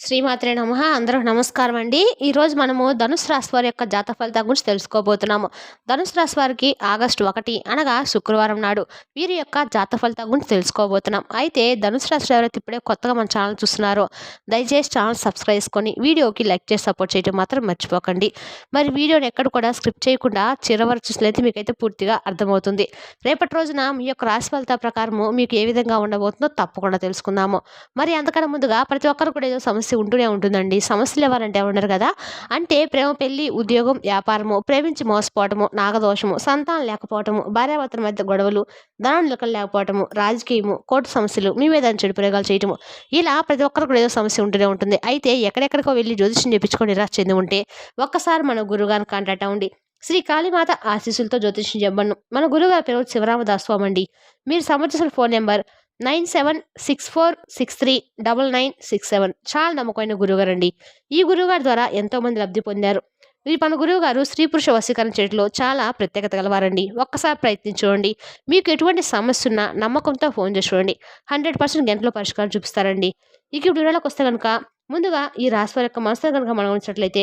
శ్రీమాత్రే నమ. అందరూ నమస్కారం అండి ఈరోజు మనము ధనుసు రాశి వారి యొక్క జాత ఫలితాల గురించి తెలుసుకోబోతున్నాము. ధనుసు రాశి వారికి ఆగస్టు ఒకటి అనగా శుక్రవారం నాడు వీరి యొక్క జాత ఫలితాల గురించి తెలుసుకోబోతున్నాం. అయితే ధనుసు రాశి ఎవరైతే ఇప్పుడే కొత్తగా మన ఛానల్ చూస్తున్నారో. దయచేసి ఛానల్ సబ్స్క్రైబ్ చేసుకొని వీడియోకి లైక్ చేసి సపోర్ట్ చేయడం మాత్రం మర్చిపోకండి. మరి వీడియోని ఎక్కడ కూడా స్క్రిప్ట్ చేయకుండా చిరవరకు చూసినైతే మీకైతే పూర్తిగా అర్థమవుతుంది. రేపటి రోజున మీ యొక్క రాశి ఫలితాల ప్రకారము మీకు ఏ విధంగా ఉండబోతుందో తప్పకుండా తెలుసుకుందాము. మరి అంతకన్నా ముందుగా ప్రతి ఒక్కరు కూడా ఏదో సమస్య ఉంటూనే ఉంటుందండి. సమస్యలు ఎవరంటే ఉండరు కదా. అంటే ప్రేమ పెళ్ళి ఉద్యోగం వ్యాపారము ప్రేమించి మోసపోవటము నాగదోషము సంతానం లేకపోవటము భార్యాభర్తల మధ్య గొడవలు ధనం లెక్కలు లేకపోవటము రాజకీయము కోర్టు సమస్యలు మీ మీద చెడు ప్రయోగాలు చేయటము ఇలా ప్రతి ఒక్కరికి ఏదో సమస్య ఉంటూనే ఉంటుంది. అయితే ఎక్కడెక్కడికో వెళ్ళి జ్యోతిష్యం చెప్పించుకొని నిరాశ చెంది ఉంటే ఒక్కసారి మన గురుగారిని కాంటాక్ట్ అవ్వండి. శ్రీ కాళీమాత ఆశీస్సులతో జ్యోతిష్యం చెప్పను మన గురుగారి పేరు శివరామదాస్ స్వామి అండి. మీరు సంబంధించిన phone number nine seven six four six three double nine six seven. చాలా నమ్మకమైన గురువుగారు అండి ఈ గురువుగారి ద్వారా ఎంతోమంది లబ్ధి పొందారు. ఈ మన గురువు గారు స్త్రీ పురుష వశీకరణ చేయడంలో చాలా ప్రత్యేకత గలవారండి. ఒక్కసారి ప్రయత్నించుకోండి మీకు ఎటువంటి సమస్య ఉన్నా నమ్మకంతో ఫోన్ చేసి చూడండి. హండ్రెడ్ పర్సెంట్ గంటలో పరిష్కారం చూపిస్తారండి. ఇక ఇప్పుడు వివరాలకు వస్తే కనుక ముందుగా ఈ రాశి వారి యొక్క మనసులో కనుక మనం ఉంచినట్లయితే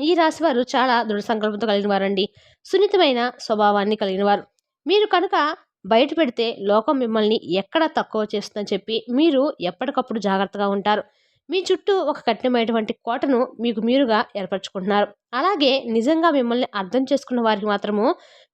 ఈ రాశి వారు చాలా దృఢ సంకల్పంతో కలిగిన వారండి సున్నితమైన స్వభావాన్ని కలిగిన వారు మీరు కనుక బయట పెడితే లోకం మిమ్మల్ని ఎక్కడ తక్కువ చేస్తుందని చెప్పి మీరు ఎప్పటికప్పుడు జాగ్రత్తగా ఉంటారు. మీ చుట్టూ ఒక కఠినమైనటువంటి కోటను మీకు మీరుగా ఏర్పరచుకుంటున్నారు. అలాగే నిజంగా మిమ్మల్ని అర్థం చేసుకున్న వారికి మాత్రము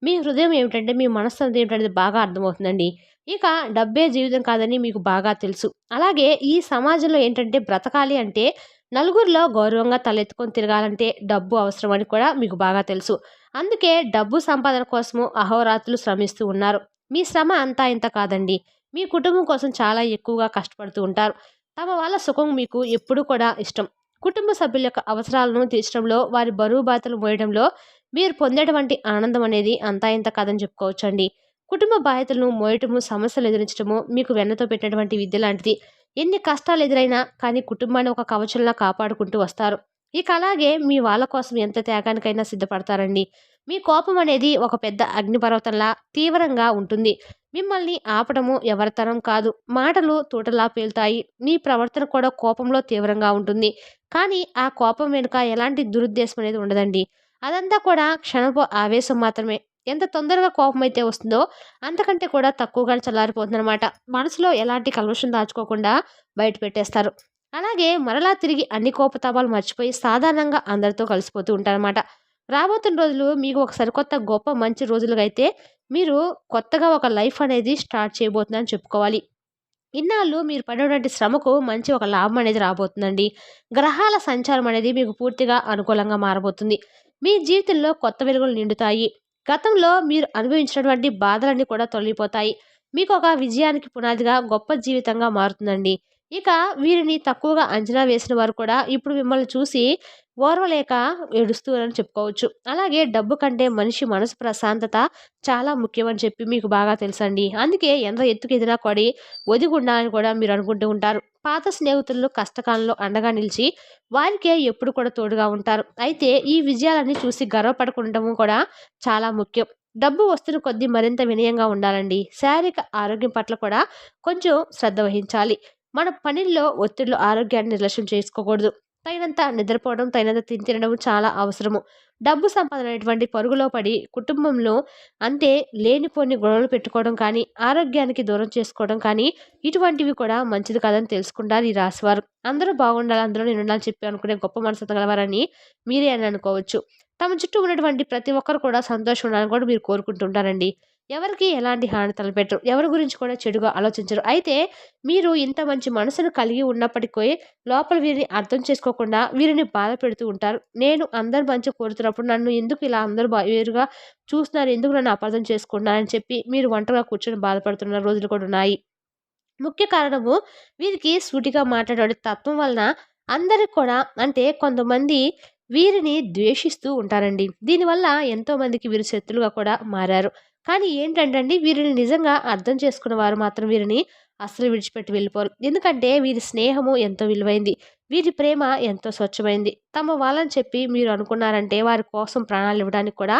మీ హృదయం ఏమిటంటే మీ మనస్సు ఏమిటంటే బాగా అర్థమవుతుందండి. ఇక డబ్బే జీవితం కాదని మీకు బాగా తెలుసు. అలాగే ఈ సమాజంలో ఏంటంటే బ్రతకాలి అంటే నలుగురిలో గౌరవంగా తలెత్తుకొని తిరగాలంటే డబ్బు అవసరం అని కూడా మీకు బాగా తెలుసు. అందుకే డబ్బు సంపాదన కోసము అహోరాత్రులు శ్రమిస్తూ ఉన్నారు. మీ శ్రమ అంతా ఇంత కాదండి. మీ కుటుంబం కోసం చాలా ఎక్కువగా కష్టపడుతూ ఉంటారు. తమ వాళ్ళ సుఖం మీకు ఎప్పుడూ కూడా ఇష్టం. కుటుంబ సభ్యుల యొక్క అవసరాలను తీర్చడంలో వారి బరువు బాధలు మోయడంలో మీరు పొందేటువంటి ఆనందం అనేది అంతా ఇంత కాదని చెప్పుకోవచ్చండి. కుటుంబ బాధ్యతలను మోయటము సమస్యలు ఎదురించడము మీకు వెన్నతో పెట్టినటువంటి విద్య లాంటిది. ఎన్ని కష్టాలు ఎదురైనా కానీ కుటుంబాన్ని ఒక కవచంలా కాపాడుకుంటూ వస్తారు. ఇక అలాగే మీ వాళ్ళ కోసం ఎంత త్యాగానికైనా సిద్ధపడతారండి. మీ కోపం అనేది ఒక పెద్ద అగ్నిపర్వతంలా తీవ్రంగా ఉంటుంది. మిమ్మల్ని ఆపడము ఎవరితరం కాదు. మాటలు తూటలా పేలుతాయి. మీ ప్రవర్తన కూడా కోపంలో తీవ్రంగా ఉంటుంది. కానీ ఆ కోపం వెనుక ఎలాంటి దురుద్దేశం అనేది ఉండదండి. అదంతా కూడా క్షణపు ఆవేశం మాత్రమే. ఎంత తొందరగా కోపం అయితే వస్తుందో అంతకంటే కూడా తక్కువగా చల్లారిపోతుందన్నమాట. మనసులో ఎలాంటి కల్మషం దాచుకోకుండా బయట పెట్టేస్తారు. అలాగే మరలా తిరిగి అన్ని కోపతాపాలు మర్చిపోయి సాధారణంగా అందరితో కలిసిపోతూ ఉంటారన్నమాట. రాబోతున్న రోజులు మీకు ఒక సరికొత్త గొప్ప మంచి రోజులుగా అయితే మీరు కొత్తగా ఒక లైఫ్ అనేది స్టార్ట్ చేయబోతుందని చెప్పుకోవాలి. ఇన్నాళ్ళు మీరు పడినటువంటి శ్రమకు మంచి ఒక లాభం అనేది రాబోతుందండి. గ్రహాల సంచారం అనేది మీకు పూర్తిగా అనుకూలంగా మారబోతుంది. మీ జీవితంలో కొత్త వెలుగులు నిండుతాయి. గతంలో మీరు అనుభవించినటువంటి బాధలన్నీ కూడా తొలగిపోతాయి. మీకు ఒక విజయానికి పునాదిగా గొప్ప జీవితంగా మారుతుందండి. ఇక వీరిని తక్కువగా అంచనా వేసిన వారు కూడా ఇప్పుడు మిమ్మల్ని చూసి ఓర్వలేక ఏడుస్తూరని చెప్పుకోవచ్చు. అలాగే డబ్బు కంటే మనిషి మనసు ప్రశాంతత చాలా ముఖ్యమని చెప్పి మీకు బాగా తెలుసండి. అందుకే ఎంత ఎత్తుకు ఎదినా కొడి ఒదిగుండాలని కూడా మీరు అనుకుంటూ ఉంటారు. పాత స్నేహితులు కష్టకాలంలో అండగా నిలిచి వారికే ఎప్పుడు కూడా తోడుగా ఉంటారు. అయితే ఈ విజయాలన్నీ చూసి గర్వపడకుండటము కూడా చాలా ముఖ్యం. డబ్బు వస్తున్న కొద్దీ మరింత వినయంగా ఉండాలండి. శారీరక ఆరోగ్యం పట్ల కూడా కొంచెం శ్రద్ధ వహించాలి. మన పనిల్లో ఒత్తిడిలో ఆరోగ్యాన్ని నిర్లక్ష్యం చేసుకోకూడదు. తగినంత నిద్రపోవడం తగినంత తిని తినడం చాలా అవసరము. డబ్బు సంపాదన అనేటువంటి పరుగులో పడి కుటుంబంలో అంతే లేనిపోని గొడవలు పెట్టుకోవడం కానీ ఆరోగ్యానికి దూరం చేసుకోవడం కానీ ఇటువంటివి కూడా మంచిది కాదని తెలుసుకుంటారు ఈ రాశివారు. అందరూ బాగుండాలి అందరూ నేను ఉండాలని చెప్పి అనుకునే గొప్ప మనసు గలవారని మీరే అని అనుకోవచ్చు. తమ చుట్టూ ఉన్నటువంటి ప్రతి ఒక్కరు కూడా సంతోషం ఉండాలని కూడా మీరు కోరుకుంటుంటారండి. ఎవరికి ఎలాంటి హాని తలపెట్టరు ఎవరి గురించి కూడా చెడుగా ఆలోచించరు. అయితే మీరు ఇంత మంచి మనసును కలిగి ఉన్నప్పటికీ లోపల వీరిని అర్థం చేసుకోకుండా వీరిని బాధ పెడుతూ ఉంటారు. నేను అందరు మంచి కోరుతున్నప్పుడు నన్ను ఎందుకు ఇలా అందరూ వేరుగా చూస్తున్నారు ఎందుకు నన్ను అపార్థం చేసుకున్నారని చెప్పి మీరు ఒంటరిగా కూర్చొని బాధపడుతున్న రోజులు కూడా ఉన్నాయి. ముఖ్య కారణము వీరికి సూటిగా మాట్లాడే తత్వం వలన అందరికి కూడా అంటే కొంతమంది వీరిని ద్వేషిస్తూ ఉంటారండి. దీనివల్ల ఎంతోమందికి వీరు శత్రులుగా కూడా మారారు. కానీ ఏంటంటే వీరిని నిజంగా అర్థం చేసుకున్న వారు మాత్రం వీరిని అస్సలు విడిచిపెట్టి వెళ్ళిపోరు. ఎందుకంటే వీరి స్నేహము ఎంతో విలువైంది వీరి ప్రేమ ఎంతో స్వచ్ఛమైంది. తమ వాళ్ళని చెప్పి మీరు అనుకున్నారంటే వారి కోసం ప్రాణాలు ఇవ్వడానికి కూడా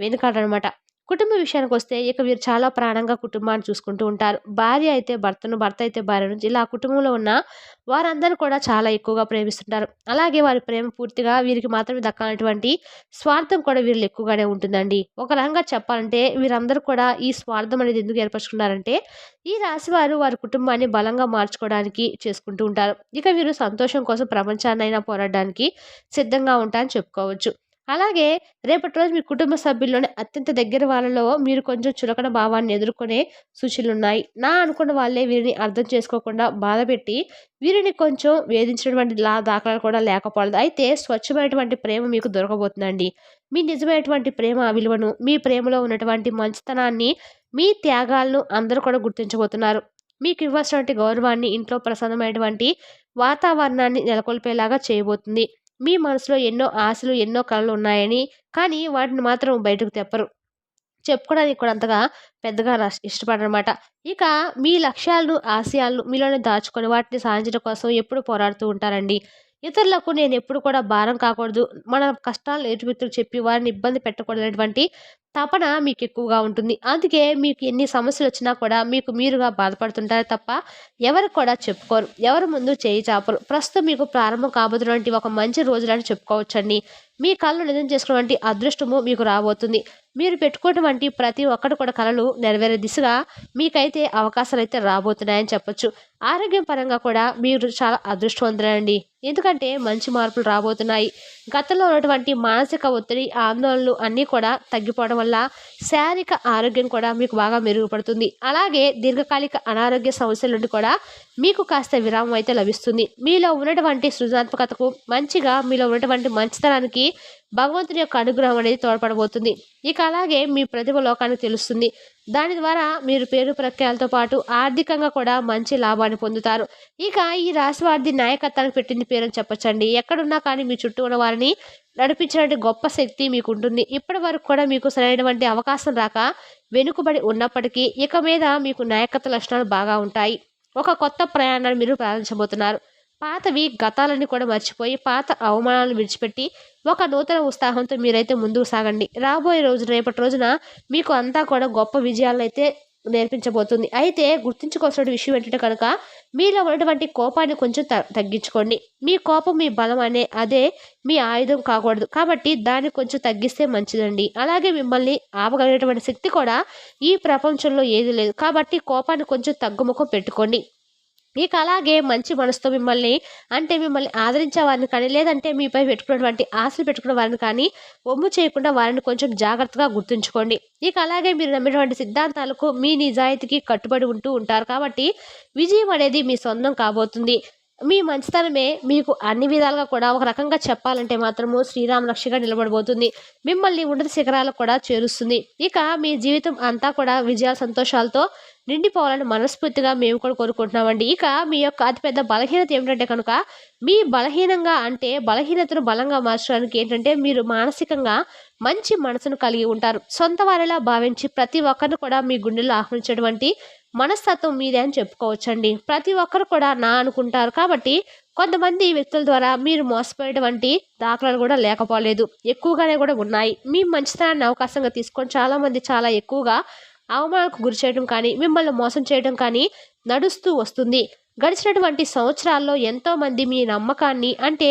వెనుకాడనమాట. కుటుంబ విషయానికి వస్తే ఇక వీరు చాలా ప్రాణంగా కుటుంబాన్ని చూసుకుంటూ ఉంటారు. భార్య అయితే భర్తను భర్త అయితే భార్యను ఇలా కుటుంబంలో ఉన్న వారందరూ కూడా చాలా ఎక్కువగా ప్రేమిస్తుంటారు. అలాగే వారి ప్రేమ పూర్తిగా వీరికి మాత్రమే దక్కాలన్నటువంటి స్వార్థం కూడా వీళ్ళు ఎక్కువగానే ఉంటుందండి. ఒక రకంగా చెప్పాలంటే వీరందరూ కూడా ఈ స్వార్థం అనేది ఎందుకు ఏర్పరచుకున్నారంటే ఈ రాశి వారు వారి కుటుంబాన్ని బలంగా మార్చుకోవడానికి చేసుకుంటూ ఉంటారు. ఇక వీరు సంతోషం కోసం ప్రపంచాన్నైనా పోరాడడానికి సిద్ధంగా ఉంటారని చెప్పుకోవచ్చు. అలాగే రేపటి రోజు మీ కుటుంబ సభ్యుల్లోనే అత్యంత దగ్గర వాళ్ళలో మీరు కొంచెం చులకన భావాన్ని ఎదుర్కొనే సూచనలు ఉన్నాయి నా అనుకున్న వాళ్ళే వీరిని అర్థం చేసుకోకుండా బాధపెట్టి వీరిని కొంచెం వేధించినటువంటి లా దాఖలాలు కూడా లేకపోలేదు. అయితే స్వచ్ఛమైనటువంటి ప్రేమ మీకు దొరకబోతుందండి. మీ నిజమైనటువంటి ప్రేమ విలువను మీ ప్రేమలో ఉన్నటువంటి మంచితనాన్ని మీ త్యాగాలను అందరూ కూడా గుర్తించబోతున్నారు. మీకు ఇవ్వాల్సినటువంటి గౌరవాన్ని ఇంట్లో ప్రసన్నమైనటువంటి వాతావరణాన్ని నెలకొల్పేలాగా చేయబోతుంది. మీ మనసులో ఎన్నో ఆశలు ఎన్నో కళలు ఉన్నాయని కానీ వాటిని మాత్రం బయటకు తెప్పరు. చెప్పుకోవడానికి కూడా అంతగా పెద్దగా ఇష్టపడనమాట. ఇక మీ లక్ష్యాలను ఆశయాలను మీలోనే దాచుకొని వాటిని సాధించడం కోసం ఎప్పుడు పోరాడుతూ ఉంటారండి. ఇతరులకు నేను ఎప్పుడు కూడా భారం కాకూడదు. మన కష్టాలు ఎదుటి చెప్పి వారిని ఇబ్బంది పెట్టకూడదనేటువంటి తపన మీకు ఎక్కువగా ఉంటుంది. అందుకే మీకు ఎన్ని సమస్యలు వచ్చినా కూడా మీకు మీరుగా బాధపడుతుంటారు తప్ప ఎవరు కూడా చెప్పుకోరు. ఎవరు ముందు చేయి చాపరు. ప్రస్తుతం మీకు ప్రారంభం కాబోతున్నటువంటి ఒక మంచి రోజులని చెప్పుకోవచ్చండి. మీ కళ్ళు నిజం చేసుకున్నటువంటి అదృష్టము మీకు రాబోతుంది. మీరు పెట్టుకున్నటువంటి ప్రతి ఒక్కటి కూడా కళలు నెరవేరే దిశగా మీకైతే అవకాశాలు అయితే రాబోతున్నాయని చెప్పొచ్చు. ఆరోగ్యం పరంగా కూడా మీరు చాలా అదృష్టవంతులండి ఎందుకంటే మంచి మార్పులు రాబోతున్నాయి. గతంలో ఉన్నటువంటి మానసిక ఒత్తిడి ఆందోళనలు అన్నీ కూడా తగ్గిపోవడం వల్ల శారీరక ఆరోగ్యం కూడా మీకు బాగా మెరుగుపడుతుంది. అలాగే దీర్ఘకాలిక అనారోగ్య సమస్యల నుండి కూడా మీకు కాస్త విరామం అయితే లభిస్తుంది. మీలో ఉన్నటువంటి సృజనాత్మకతకు మంచిగా మీలో ఉన్నటువంటి మంచితనానికి భగవంతుని యొక్క అనుగ్రహం అనేది తోడ్పడబోతుంది. ఇక అలాగే మీ ప్రతిభ లోకానికి తెలుస్తుంది. దాని ద్వారా మీరు పేరు ప్రఖ్యాలతో పాటు ఆర్థికంగా కూడా మంచి లాభాన్ని పొందుతారు. ఇక ఈ రాశి వారిది నాయకత్వానికి పెట్టింది పేరు అని ఎక్కడున్నా కానీ మీ చుట్టూ ఉన్న వారిని నడిపించినటువంటి గొప్ప శక్తి మీకు ఉంటుంది ఇప్పటి వరకు కూడా మీకు సరైనటువంటి అవకాశం రాక వెనుకబడి ఉన్నప్పటికీ ఇక మీద మీకు నాయకత్వ లక్షణాలు బాగా ఉంటాయి. ఒక కొత్త ప్రయాణాన్ని మీరు ప్రారంభించబోతున్నారు. పాతవి గతాలని కూడా మర్చిపోయి పాత అవమానాలను విడిచిపెట్టి ఒక నూతన ఉత్సాహంతో మీరైతే ముందుకు సాగండి. రాబోయే రోజు రేపటి రోజున మీకు అంతా కూడా గొప్ప విజయాలను అయితే నేర్పించబోతుంది. అయితే గుర్తించుకోవాల్సిన విషయం ఏంటంటే కనుక మీలో ఉన్నటువంటి కోపాన్ని కొంచెం తగ్గించుకోండి. మీ కోపం మీ బలం అనే అదే మీ ఆయుధం కాకూడదు. కాబట్టి దాన్ని కొంచెం తగ్గిస్తే మంచిదండి. అలాగే మిమ్మల్ని ఆపగలిగేటువంటి శక్తి కూడా ఈ ప్రపంచంలో ఏది లేదు. కాబట్టి కోపాన్ని కొంచెం తగ్గుముఖం పెట్టుకోండి. మీకు అలాగే మంచి మనసుతో మిమ్మల్ని అంటే మిమ్మల్ని ఆదరించే వారిని కానీ లేదంటే మీపై పెట్టుకున్నటువంటి ఆశలు పెట్టుకున్న వారిని కానీ ఒమ్ము చేయకుండా వారిని కొంచెం జాగ్రత్తగా గుర్తుంచుకోండి. ఇక అలాగే మీరు నమ్మినటువంటి సిద్ధాంతాలకు మీ నిజాయితీకి కట్టుబడి ఉంటూ ఉంటారు కాబట్టి విజయం అనేది మీ సొంతం కాబోతుంది. మీ మంచితనమే మీకు అన్ని విధాలుగా కూడా ఒక రకంగా చెప్పాలంటే మాత్రము శ్రీరామ రక్షగా నిలబడబోతుంది. మిమ్మల్ని ఉన్నత శిఖరాలకు కూడా చేరుస్తుంది. ఇక మీ జీవితం అంతా కూడా విజయాల సంతోషాలతో నిండిపోవాలని మనస్ఫూర్తిగా మేము కూడా కోరుకుంటున్నామండి. ఇక మీ యొక్క అతిపెద్ద బలహీనత ఏమిటంటే కనుక మీ బలహీనంగా అంటే బలహీనతను బలంగా మార్చడానికి ఏంటంటే మీరు మానసికంగా మంచి మనసును కలిగి ఉంటారు. సొంత వారిలా భావించి ప్రతి ఒక్కరిని కూడా మీ గుండెల్లో ఆహ్వానించేటువంటి మనస్తత్వం మీదే అని చెప్పుకోవచ్చండి. ప్రతి ఒక్కరు కూడా నా అనుకుంటారు కాబట్టి కొంతమంది వ్యక్తుల ద్వారా మీరు మోసపోయేటువంటి దాఖలాలు కూడా లేకపోలేదు. ఎక్కువగానే కూడా ఉన్నాయి. మీ మంచితనాన్ని అవకాశంగా తీసుకొని చాలామంది చాలా ఎక్కువగా అవమానాలకు గురి చేయడం కానీ మిమ్మల్ని మోసం చేయడం కానీ నడుస్తూ వస్తుంది. గడిచినటువంటి సంవత్సరాల్లో ఎంతోమంది మీ నమ్మకాన్ని అంటే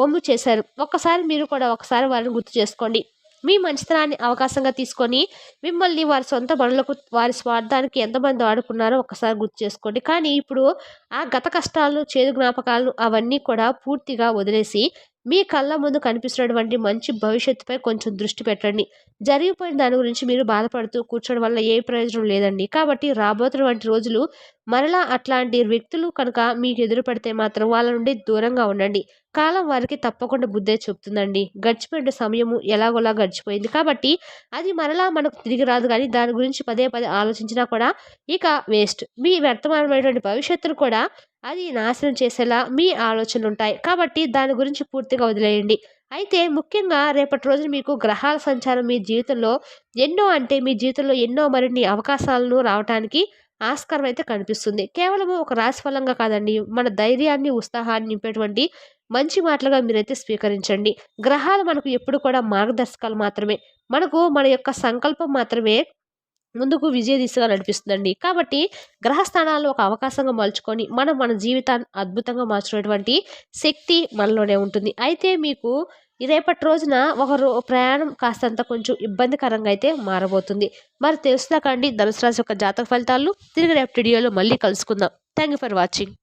ఓము చేశారు. ఒక్కసారి మీరు కూడా ఒకసారి వారిని గుర్తు చేసుకోండి. మీ మంచితనాన్ని అవకాశంగా తీసుకొని మిమ్మల్ని వారి సొంత పనులకు వారి స్వార్థానికి ఎంతమంది వాడుకున్నారో ఒకసారి గుర్తు చేసుకోండి. కానీ ఇప్పుడు ఆ గత కష్టాలను చేదు జ్ఞాపకాలను అవన్నీ కూడా పూర్తిగా వదిలేసి మీ కళ్ళ ముందు కనిపిస్తున్నటువంటి మంచి భవిష్యత్తుపై కొంచెం దృష్టి పెట్టండి. జరిగిపోయిన దాని గురించి మీరు బాధపడుతూ కూర్చోవడం వల్ల ఏ ప్రయోజనం లేదండి. కాబట్టి రాబోతున్నటువంటి రోజులు మరలా అట్లాంటి వ్యక్తులు కనుక మీకు ఎదురు పడితే మాత్రం వాళ్ళ నుండి దూరంగా ఉండండి. కాలం వారికి తప్పకుండా బుద్ధే చెప్తుందండి గడిచిపోయిన సమయము ఎలాగోలా గడిచిపోయింది. కాబట్టి అది మరలా మనకు తిరిగి రాదు కానీ దాని గురించి పదే పదే ఆలోచించినా కూడా ఇక వేస్ట్. మీ వర్తమానమైనటువంటి భవిష్యత్తును కూడా అది నాశనం చేసేలా మీ ఆలోచనలు ఉంటాయి కాబట్టి దాని గురించి పూర్తిగా వదిలేయండి. అయితే ముఖ్యంగా రేపటి రోజున మీకు గ్రహాల సంచారం మీ జీవితంలో ఎన్నో అంటే మీ జీవితంలో ఎన్నో మరిన్ని అవకాశాలను రావడానికి ఆస్కారం అయితే కనిపిస్తుంది. కేవలం ఒక రాశి ఫలంగా కాదండి మన ధైర్యాన్ని ఉత్సాహాన్ని నింపేటువంటి మంచి మాటలుగా మీరైతే స్వీకరించండి. గ్రహాలు మనకు ఎప్పుడు కూడా మార్గదర్శకాలు మాత్రమే. మనకు మన యొక్క సంకల్పం మాత్రమే ముందుకు విజయ దిశగా నడిపిస్తుందండి. కాబట్టి గ్రహస్థానాలు ఒక అవకాశంగా మలుచుకొని మనం మన జీవితాన్ని అద్భుతంగా మార్చుకునేటువంటి శక్తి మనలోనే ఉంటుంది. అయితే మీకు రేపటి రోజున ఒక రో ప్రయాణం కాస్తంత కొంచెం ఇబ్బందికరంగా అయితే మారబోతుంది. మరి తెలుసుదాకండి ధనుసు రాశి యొక్క జాతక ఫలితాలు. తిరిగి రేపు వీడియోలో మళ్ళీ కలుసుకుందాం. Thank you for watching